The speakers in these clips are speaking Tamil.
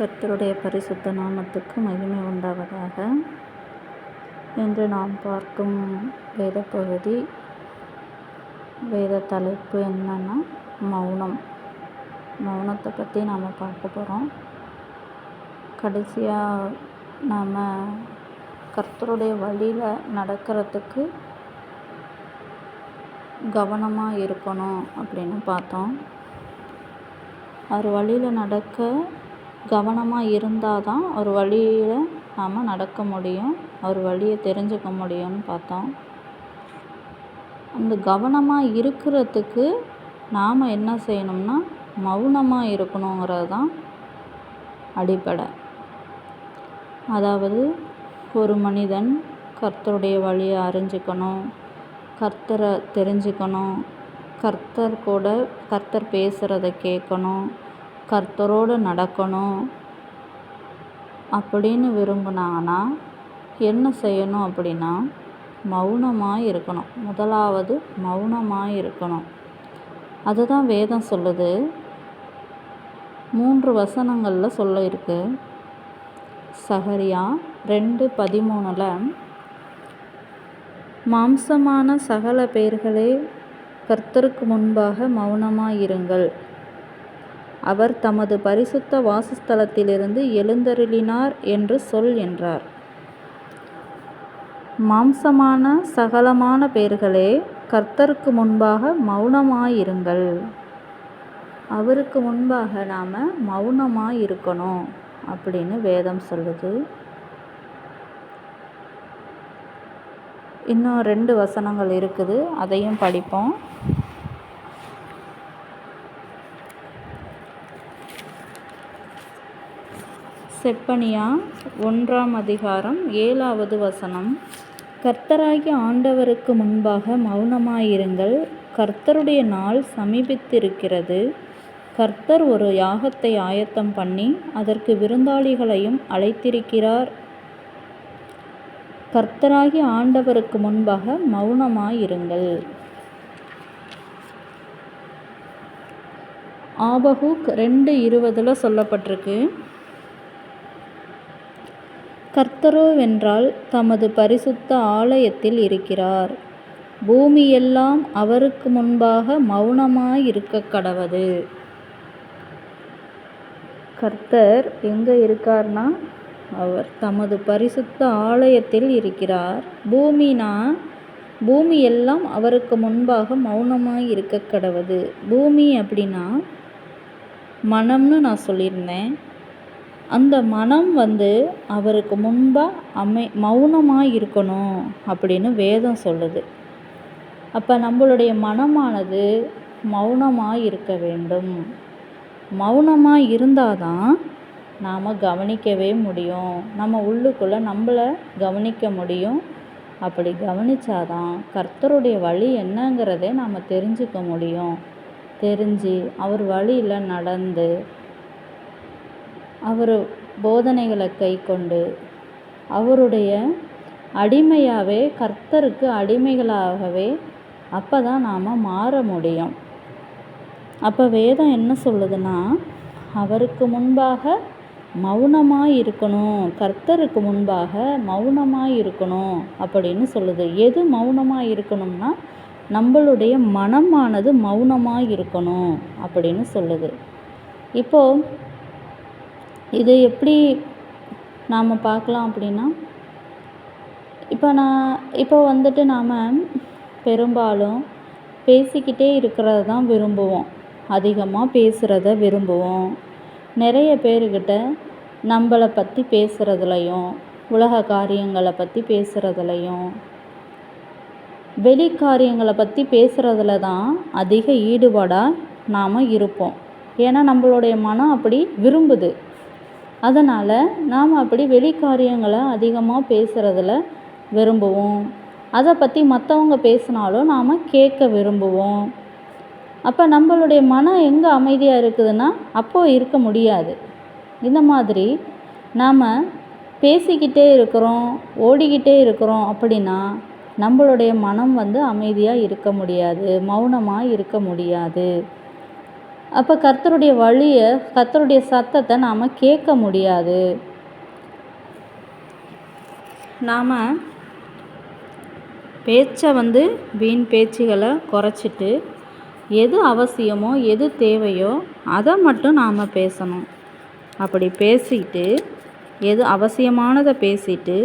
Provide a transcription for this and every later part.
கர்த்தருடைய பரிசுத்த நாமத்துக்கு மகிமை உண்டாவதாக. இன்று நாம் பார்க்கும் வேத பகுதி வேத தலைப்பு என்னன்னா மௌனம். மௌனத்தை பற்றி நாம் பார்க்க போகிறோம் கடைசியாக நாம் கர்த்தருடைய வழியில் நடக்கிறதுக்கு கவனமாக இருக்கணும் அப்படின்னு பார்த்தோம். அவர் வழியில் நடக்க கவனமாக இருந்தால் தான் ஒரு வழியில் நாம் நடக்க முடியும். ஒரு வழியை தெரிஞ்சுக்க முடியும்னு பார்த்தோம். அந்த கவனமாக இருக்கிறதுக்கு நாம் என்ன செய்யணும்னா மௌனமாக இருக்கணுங்கிறது தான் அடிப்படை. அதாவது ஒரு மனிதன் கர்த்தருடைய வழியை அறிஞ்சிக்கணும் கர்த்தரை தெரிஞ்சுக்கணும் கர்த்தர் கூட கர்த்தர் பேசுகிறத கேட்கணும் கர்த்தரோடு நடக்கணும் அப்படின்னு விரும்பினாங்கன்னா என்ன செய்யணும் அப்படின்னா மௌனமாக இருக்கணும். முதலாவது மௌனமாக இருக்கணும். அதுதான் வேதம் சொல்லுது. மூன்று வசனங்களில் சொல்ல இருக்கு. சகரியா ரெண்டு பதிமூணில் மாம்சமான சகல பேர்களே கர்த்தருக்கு முன்பாக மௌனமாக இருங்கள். அவர் தமது பரிசுத்த வாசஸ்தலத்திலிருந்து எழுந்தருளினார் என்று சொல் என்றார். மாம்சமான சகலமான பேர்களே கர்த்தருக்கு முன்பாக மௌனமாயிருங்கள். அவருக்கு முன்பாக நாம் மௌனமாக இருக்கணும் அப்படின்னு வேதம் சொல்லுது. இன்னும் ரெண்டு வசனங்கள் இருக்குது அதையும் படிப்போம். செப்பனியா ஒன்றாம் அதிகாரம் ஏழாவது வசனம். கர்த்தராகிய ஆண்டவருக்கு முன்பாக மௌனமாயிருங்கள். கர்த்தருடைய நாள் சமீபித்திருக்கிறது. கர்த்தர் ஒரு யாகத்தை ஆயத்தம் பண்ணி அதற்கு விருந்தாளிகளையும் அழைத்திருக்கிறார். கர்த்தராகி ஆண்டவருக்கு முன்பாக மௌனமாயிருங்கள். ஆபகுக் ரெண்டு இருபதில் சொல்லப்பட்டிருக்கு. கர்த்தரோவென்றால் தமது பரிசுத்த ஆலயத்தில் இருக்கிறார். பூமியெல்லாம் அவருக்கு முன்பாக மௌனமாயிருக்க கடவது கர்த்தர் எங்கே இருக்கார்னா? அவர் தமது பரிசுத்த ஆலயத்தில் இருக்கிறார். பூமினா பூமி எல்லாம் அவருக்கு முன்பாக மௌனமாக இருக்க பூமி அப்படின்னா மனம்னு நான் சொல்லியிருந்தேன். அந்த மனம் வந்து அவருக்கு முன்பாக அமை மௌனமாக இருக்கணும் அப்படின்னு வேதம் சொல்லுது. அப்போ நம்மளுடைய மனமானது மௌனமாக இருக்க வேண்டும். மௌனமாக இருந்தால் தான் நாம் கவனிக்கவே முடியும். நம்ம உள்ளுக்குள்ளே நம்மளை கவனிக்க முடியும். அப்படி கவனித்தாதான் கர்த்தருடைய வழி என்னங்கிறதே நாம் தெரிஞ்சுக்க முடியும். தெரிஞ்சு அவர் வழியில் நடந்து அவர் போதனைகளை கை கொண்டு அவருடைய அடிமையாகவே கர்த்தருக்கு அடிமைகளாகவே அப்போ தான் நாம் மாற முடியும். அப்போ வேதம் என்ன சொல்லுதுன்னா அவருக்கு முன்பாக மௌனமாக இருக்கணும் கர்த்தருக்கு முன்பாக மௌனமாக இருக்கணும் அப்படின்னு சொல்லுது. எது மௌனமாக இருக்கணும்னா நம்மளுடைய மனமானது மௌனமாக இருக்கணும் அப்படின்னு சொல்லுது. இப்போது இது எப்படி நாம் பார்க்கலாம் அப்படின்னா இப்போ நான் இப்போ வந்துட்டு நாம் பெரும்பாலும் பேசிக்கிட்டே இருக்கிறத தான் விரும்புவோம். அதிகமாக பேசுகிறத விரும்புவோம். நிறைய பேர்கிட்ட நம்மளை பற்றி பேசுகிறதுலையும் உலக காரியங்களை பற்றி பேசுகிறதுலையும் வெளி காரியங்களை பற்றி பேசுகிறதுல தான் அதிக ஈடுபாடாக நாம் இருப்போம். ஏன்னா நம்மளுடைய மனம் அப்படி விரும்புது. அதனால் நாம் அப்படி வெளி காரியங்களை அதிகமாக பேசுகிறதில் விரும்புவோம். அதை பற்றி மற்றவங்க பேசினாலும் நாம் கேட்க விரும்புவோம். அப்போ நம்மளுடைய மனம் எங்கே அமைதியாக இருக்குதுன்னா அப்போது இருக்க முடியாது. இந்த மாதிரி நாம் பேசிக்கிட்டே இருக்கிறோம் ஓடிக்கிட்டே இருக்கிறோம் அப்படின்னா நம்மளுடைய மனம் வந்து அமைதியாக இருக்க முடியாது மௌனமாக இருக்க முடியாது. அப்போ கர்த்தருடைய வழியை கர்த்தருடைய சத்தத்தை நாம் கேட்க முடியாது. நாம் பேச்சை வந்து வீண் பேச்சுகளை குறைச்சிட்டு எது அவசியமோ எது தேவையோ அதை மட்டும் நாம் பேசணும். அப்படி பேசிட்டு எது அவசியமானதை பேசிட்டு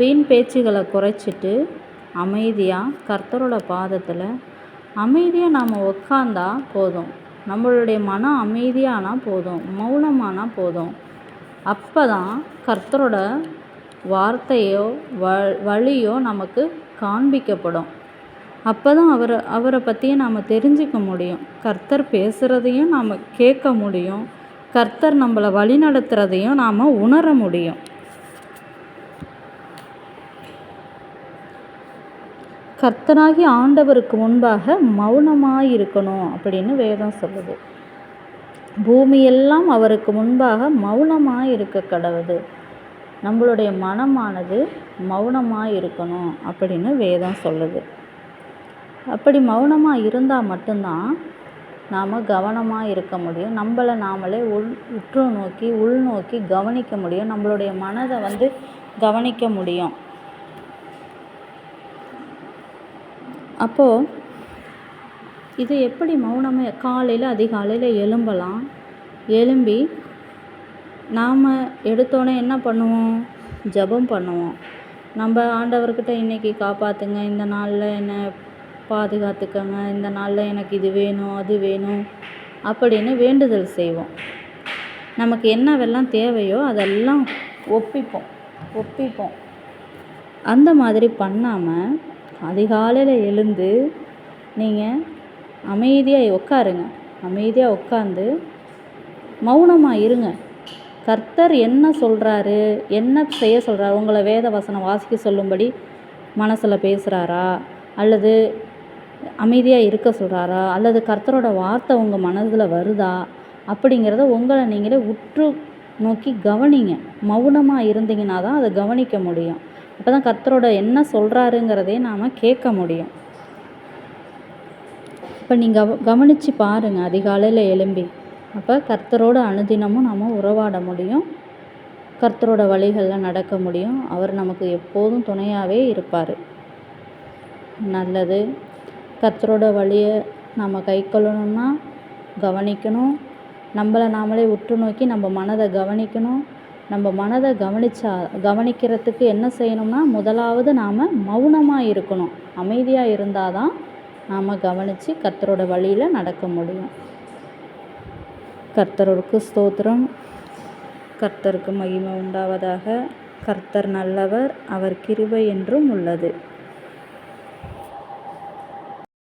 வீண் பேச்சுகளை குறைச்சிட்டு அமைதியாக கர்த்தரோட பாதத்தில் அமைதியாக நாம் உக்காந்தா போதும். நம்மளுடைய மனம் அமைதியானால் போதும். மௌனமானால் போதும். அப்போ தான் கர்த்தரோட வார்த்தையோ வ வழியோ நமக்கு காண்பிக்கப்படும். அப்போ தான் அவரை அவரை பற்றியும் நாம் தெரிஞ்சுக்க முடியும். கர்த்தர் பேசுகிறதையும் நாம் கேட்க முடியும். கர்த்தர் நம்மளை வழி நடத்துகிறதையும் நாம் உணர முடியும். கர்த்தராகி ஆண்டவருக்கு முன்பாக மௌனமாக இருக்கணும் அப்படின்னு வேதம் சொல்லுது. பூமியெல்லாம் அவருக்கு முன்பாக மௌனமாக இருக்க கடவுது. நம்மளுடைய மனமானது மௌனமாக இருக்கணும் அப்படின்னு வேதம் சொல்லுது. அப்படி மௌனமாக இருந்தால் மட்டும்தான் நாம் கவனமாக இருக்க முடியும். நம்மளை நாமளே உள் உற்று நோக்கி உள்நோக்கி கவனிக்க முடியும். நம்மளுடைய மனதை வந்து கவனிக்க முடியும். அப்போது இது எப்படி மௌனமாக காலையில் அதிகாலையில் எழும்பலாம். எழும்பி நாம் எடுத்தோடனே என்ன பண்ணுவோம்? ஜெபம் பண்ணுவோம். நம்ம ஆண்டவர்கிட்ட இன்றைக்கி காப்பாற்றுங்க இந்த நாளில் என்னை பாதுகாத்துக்கங்க. இந்த நாளில் எனக்கு இது வேணும் அது வேணும் அப்படின்னு வேண்டுதல் செய்வோம். நமக்கு என்னவெல்லாம் தேவையோ அதெல்லாம் ஒப்பிப்போம். ஒப்பிப்போம். அந்த மாதிரி பண்ணாமல் அதிகாலையில் எழுந்து நீங்கள் அமைதியாக உட்காருங்க அமைதியாக உட்காந்து மௌனமாக இருங்க. கர்த்தர் என்ன சொல்கிறாரு என்ன செய்ய சொல்கிறாரு உங்களை வேத வசனம் வாசிக்க சொல்லும்படி மனசில் பேசுகிறாரா அல்லது அமைதியாக இருக்க சொல்கிறாரா அல்லது கர்த்தரோட வார்த்தை உங்கள் மனதில் வருதா? அப்படிங்கிறத உங்களை நீங்களே உற்று நோக்கி கவனிங்க. மௌனமாக இருந்தீங்கன்னா தான் அதை கவனிக்க முடியும். அப்போ தான் கர்த்தரோட என்ன சொல்கிறாருங்கிறதே நாம் கேட்க முடியும். இப்போ நீங்கள் கவனித்து பாருங்கள் அதிகாலையில் எழும்பி. அப்போ கர்த்தரோட அனுதினமும் நாம் உறவாட முடியும். கர்த்தரோட வழிகளில் நடக்க முடியும். அவர் நமக்கு எப்போதும் துணையாகவே இருப்பார். நல்லது. கர்த்தரோட வழியை நம்ம கை கொள்ளணும்னா கவனிக்கணும். நம்மளை நாமளே உற்று நோக்கி நம்ம மனதை கவனிக்கணும். நம்ம மனதை கவனிச்சா கவனிக்கிறதுக்கு என்ன செய்யணும்னா முதலாவது நாம் மௌனமாக இருக்கணும். அமைதியாக இருந்தால் தான் நாம் கவனித்து கர்த்தரோட வழியில் நடக்க முடியும். கர்த்தருக்கு ஸ்தோத்திரம். கர்த்தருக்கு மகிமை உண்டாவதாக. கர்த்தர் நல்லவர் அவர் கிருபை என்றும் உள்ளது.